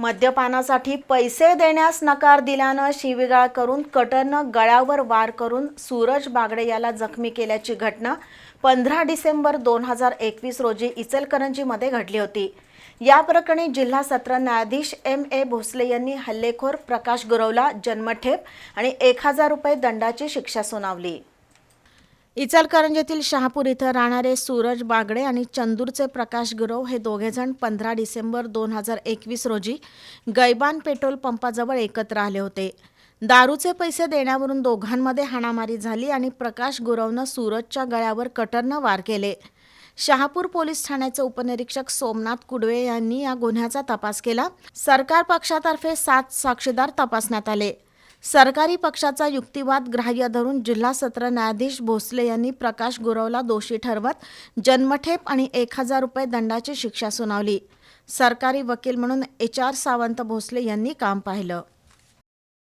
मद्यपानासाठी पैसे देण्यास नकार दिल्यानं शिवीगाळ करून कटरनं गळ्यावर वार करून सूरज बागडे याला जखमी केल्याची घटना पंधरा डिसेंबर दोन हजार एकवीस रोजी इचलकरंजीमध्ये घडली होती. या प्रकरणी जिल्हा सत्र न्यायाधीश एम ए भोसले यांनी हल्लेखोर प्रकाश गुरवला जन्मठेप आणि एक हजार रुपये दंडाची शिक्षा सुनावली. इचलकरंजीतील शहापूर इथं राहणारे सूरज बागडे आणि चंदूरचे प्रकाश गुरव हे दोघेजण पंधरा डिसेंबर दोन हजार एकवीस रोजी गैबान पेट्रोल पंपाजवळ एकत्र आले होते. दारूचे पैसे देण्यावरून दोघांमध्ये हाणामारी झाली आणि प्रकाश गुरवनं सूरजच्या गळ्यावर कटरनं वार केले. शहापूर पोलीस ठाण्याचे उपनिरीक्षक सोमनाथ कुडवे यांनी या गुन्ह्याचा तपास केला. सरकार पक्षातर्फे सात साक्षीदार तपासण्यात आले. सरकारी पक्षाचा युक्तिवाद ग्राह्य धरून जिल्हा सत्र न्यायाधीश भोसले यांनी प्रकाश गुरवला दोषी ठरवत जन्मठेप आणि एक हजार रुपये दंडाची शिक्षा सुनावली. सरकारी वकील म्हणून एच आर सावंत भोसले यांनी काम पाहिलं.